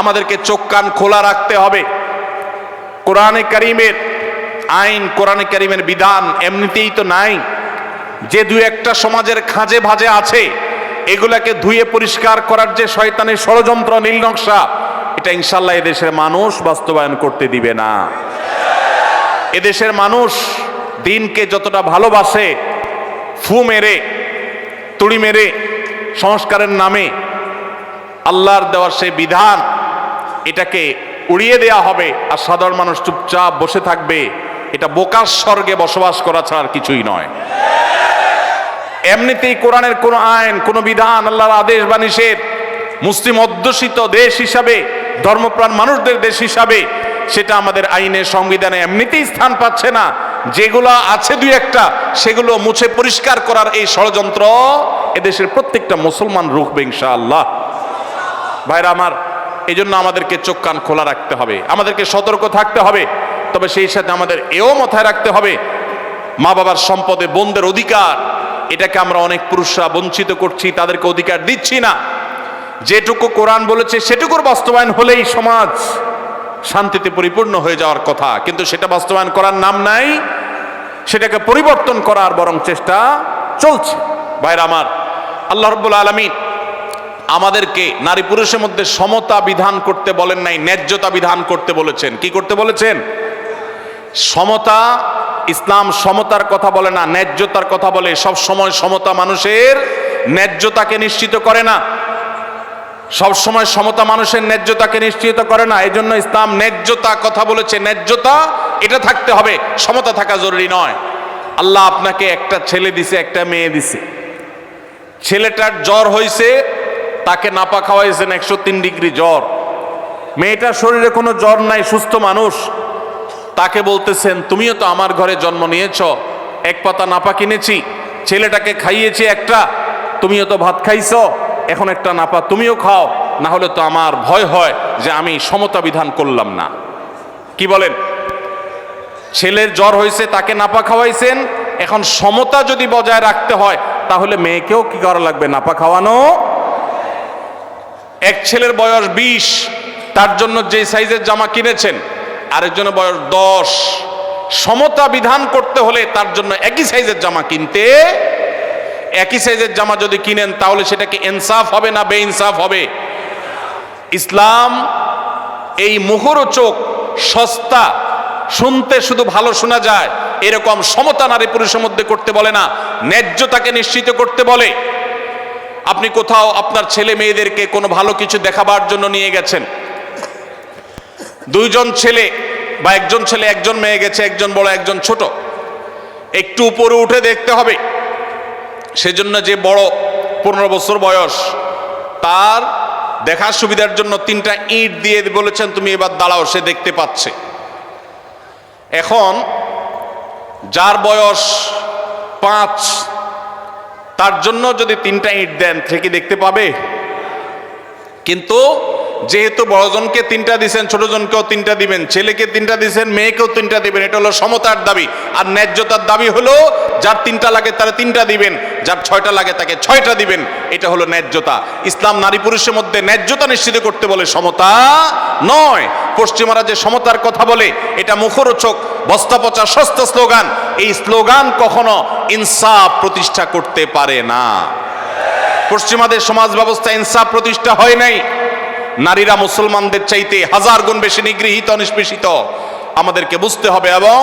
আমাদেরকে চোখ কান খোলা রাখতে হবে। কোরআনে কারিমের আইন, কোরআনে কারিমের বিধান এমনিতেই তো নাই। যে দু একটা সমাজের খাঁজে ভাজে আছে, এগুলাকে ধুয়ে পরিষ্কার করার যে শয়তানের ষড়যন্ত্র নীল নকশা এটা ইনশাল্লাহ এদেশের মানুষ বাস্তবায়ন করতে দিবে না। এদেশের মানুষ দিনকে যতটা ভালোবাসে, ফু মেরে, তুড়ি মেরে, সংস্কারের নামে আল্লাহর দেওয়ার সেই বিধান এটাকে উড়িয়ে দেয়া হবে আর সাধারণ মানুষ চুপচাপ বসে থাকবে। এটা বোকার স্বর্গে বসবাস করা ছাড়া কিছুই নয়। এমনিতেই কোরআনের কোন আইন, কোন বিধান, আল্লাহর আদেশ বা নিষেধ, মুসলিম অধ্যুষিত দেশ হিসাবে, ধর্মপ্রাণ মানুষদের দেশ হিসাবে, সেটা আমাদের আইনের সংবিধানে এমনিতেই স্থান পাচ্ছে না। যেগুলো আছে দুই একটা, সেগুলো মুছে পরিষ্কার করার এই ষড়যন্ত্র এদেশের প্রত্যেকটা মুসলমান রুখবে ইনশাআল্লাহ। ভাইরা আমার এই জন্য আমাদেরকে চোখ কান খোলা রাখতে হবে, আমাদেরকে সতর্ক থাকতে হবে, তবে সেই সাথে আমাদের এও মাথায় রাখতে হবে, মা বাবার সম্পদে বোনদের অধিকার, এটাকে আমরা অনেক পুরুষরা বঞ্চিত করছি, তাদেরকে অধিকার দিচ্ছি না। যেটুকু কোরআন বলেছে, সেটুকুর বাস্তবায়ন হলেই সমাজ শান্তিতে পরিপূর্ণ হয়ে যাওয়ার কথা, কিন্তু সেটা বাস্তবায়ন করার নাম নাই, সেটাকে পরিবর্তন করার বরং চেষ্টা চলছে। ভাইরা আমার, আল্লাহ রব্বুল আলমিন আমাদেরকে নারী পুরুষের মধ্যে সমতা বিধান করতে বলেন নাই, ন্যায্যতা বিধান করতে বলেছেন। কি করতে বলেছেন? সমতা, ইসলাম সমতার কথা বলে না, ন্যায্যতার কথা বলে। সব সময় সমতা মানুষের ন্যায্যতাকে নিশ্চিত করে না। সব সময় সমতা মানুষের ন্যায্যতাকে নিশ্চিত করে না। এই জন্য ইসলাম ন্যায্যতা কথা বলেছে। ন্যায্যতা, এটা থাকতে হবে। সমতা থাকা জরুরি নয়। আল্লাহ আপনাকে একটা ছেলে দিছে, একটা মেয়ে দিছে। ছেলেটার জ্বর হয়েছে তাকে নাপা খাওয়াইছেন একশো তিন ডিগ্রি জ্বর। মেয়েটার শরীরে কোনো জ্বর নাই, সুস্থ মানুষ। তাকে বলতেছেন, তুমিও তো আমার ঘরে জন্ম নিয়েছ, এক পাতা নাপা কিনেছি, ছেলেটাকে খাইয়েছি একটা, তুমিও তো ভাত খাইছ, এখন একটা নাপা তুমিও খাও না হলে তো আমার ভয় হয় যে আমি সমতা বিধান করলাম না। কি বলেন? ছেলের জ্বর হয়েছে, তাকে নাপা খাওয়াইছেন, এখন সমতা যদি বজায় রাখতে হয়, তাহলে মেয়েকেও কি করা লাগবে, নাপা খাওয়ানো? এক ছেলের বয়স বিশ, তার জন্য যে সাইজের জামা কিনেছেন, আরেকজনের বয়স দশ। সমতা বিধান করতে হলে তার জন্য একই সাইজের জামা কিনতে, একই সাইজের জামা যদি কিনেন তাহলে সেটাকে ইনসাফ হবে না বেইনসাফ হবে? ইসলাম এই মুখরোচক সস্তা, শুনতে শুধু ভালো শোনা যায়, এরকম সমতা নারী পুরুষের মধ্যে করতে বলে না, ন্যায্যতাকে নিশ্চিত করতে বলে। আপনি কোথাও আপনার ছেলে মেয়েদেরকে কোনো ভালো কিছু দেখাবার জন্য নিয়ে গেছেন? দুইজন ছেলে বা একজন ছেলে, একজন মেয়ে গেছে, একজন বড়, একজন ছোট। একটু উপরে উঠে দেখতে হবে। সেজন্য যে বড় পনেরো বছর বয়স, তার দেখার সুবিধার জন্য তিনটা ইট দিয়ে বলেছেন, তুমি এবার দাঁড়াও, সে দেখতে পাচ্ছে। এখন যার বয়স পাঁচ তার জন্য যদি তিনটা ইট দেন, সে কি দেখতে পাবে? কিন্তু যেহেতু বড়জনকে তিনটা দিছেন ছোটজনকেও তিনটা দিবেন, ছেলেকে তিনটা দিছেন, মেয়েকেও তিনটা দিবেন, এটা হলো সমতার দাবি। আর ন্যায্যতার দাবি হলো, যার তিনটা লাগে তারা তিনটা দিবেন। যার ছয়টা লাগে তাকে ছয়টা দিবেন, এটা হলো ন্যায্যতা। ইসলাম নারী পুরুষের মধ্যে ন্যায্যতা নিশ্চিত করতে বলে সমতা নয়। পশ্চিমারা যে সমতার কথা বলে, এটা মুখরোচক বস্তা পচা সস্তা স্লোগান। এই স্লোগান কখনো ইনসাফ প্রতিষ্ঠা করতে পারে না। পশ্চিমাদের সমাজ ব্যবস্থা ইনসাফ প্রতিষ্ঠা হয় নাই। নারীরা মুসলমানদের চাইতে হাজার গুণ বেশি নিগৃহীত, নিষ্পেষিত। আমাদেরকে বুঝতে হবে এবং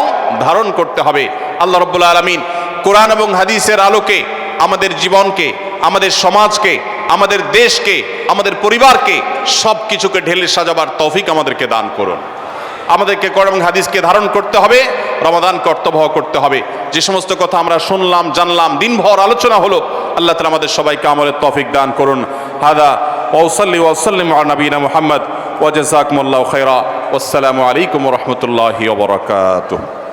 ধারণ করতে হবে। আল্লাহ রব্বুল্লা আলমিন কোরআন এবং হাদিসের আলোকে আমাদের জীবনকে, আমাদের সমাজকে, আমাদের দেশকে, আমাদের পরিবারকে সব কিছুকে ঢেলে সাজাবার তৌফিক আমাদেরকে দান করুন। আমাদেরকে করম হাদিসকে ধারণ করতে হবে, রমাদান কর্তব্য করতে হবে। যে সমস্ত কথা আমরা শুনলাম, জানলাম, দিনভর আলোচনা হলো, আল্লাহ তালা আমাদের সবাইকে আমলের তৌফিক দান করুন। হাদা ওসল্লি ওসল্লিম নবীনা মোহাম্মদ ওয়াজাকুমুল্লাহ খৈরা আসসালামু আলাইকুম রহমতুল্লাহি ওবরাকাতুহ